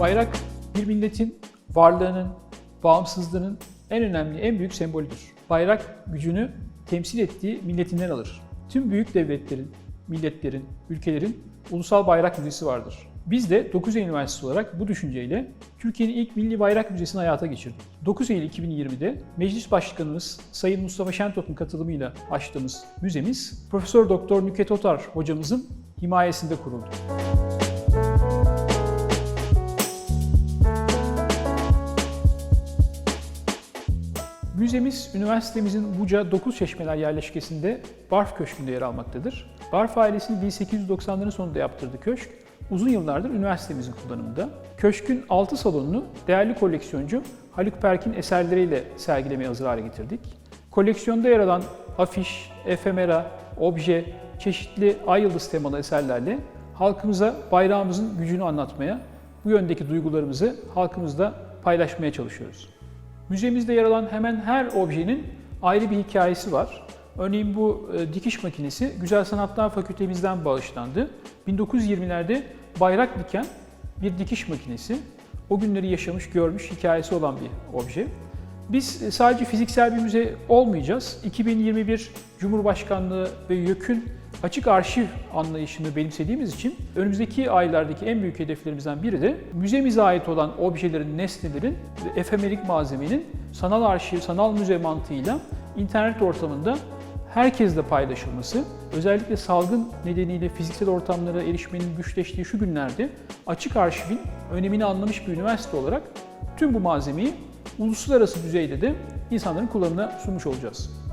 Bayrak bir milletin varlığının, bağımsızlığının en önemli, en büyük sembolüdür. Bayrak gücünü temsil ettiği milletinden alır. Tüm büyük devletlerin, milletlerin, ülkelerin ulusal bayrak müzesi vardır. Biz de 9 Eylül Üniversitesi olarak bu düşünceyle Türkiye'nin ilk milli bayrak müzesini hayata geçirdik. 9 Eylül 2020'de Meclis Başkanımız Sayın Mustafa Şentop'un katılımıyla açtığımız müzemiz Profesör Doktor Nüket Otar hocamızın himayesinde kuruldu. Müzemiz üniversitemizin Buca 9 Çeşmeler yerleşkesinde Barf Köşkü'nde yer almaktadır. Barf ailesinin 1890'ların sonunda yaptırdığı köşk uzun yıllardır üniversitemizin kullanımında. Köşkün 6 salonunu değerli koleksiyoncu Haluk Perk'in eserleriyle sergilemeye hazır hale getirdik. Koleksiyonda yer alan afiş, efemera, obje, çeşitli ay yıldız temalı eserlerle halkımıza bayrağımızın gücünü anlatmaya, bu yöndeki duygularımızı halkımızla paylaşmaya çalışıyoruz. Müzemizde yer alan hemen her objenin ayrı bir hikayesi var. Örneğin bu e, dikiş makinesi Güzel Sanatlar Fakültemizden bağışlandı. 1920'lerde bayrak diken bir dikiş makinesi. O günleri yaşamış, görmüş, hikayesi olan bir obje. Biz e, sadece fiziksel bir müze olmayacağız. 2021 Cumhurbaşkanlığı ve YÖK'ün açık arşiv anlayışını benimsediğimiz için önümüzdeki aylardaki en büyük hedeflerimizden biri de müzemize ait olan objelerin, nesnelerin ve efemerik malzemenin sanal arşiv, sanal müze mantığıyla internet ortamında herkesle paylaşılması, özellikle salgın nedeniyle fiziksel ortamlara erişmenin güçleştiği şu günlerde açık arşivin önemini anlamış bir üniversite olarak tüm bu malzemeyi uluslararası düzeyde de insanların kullanımına sunmuş olacağız.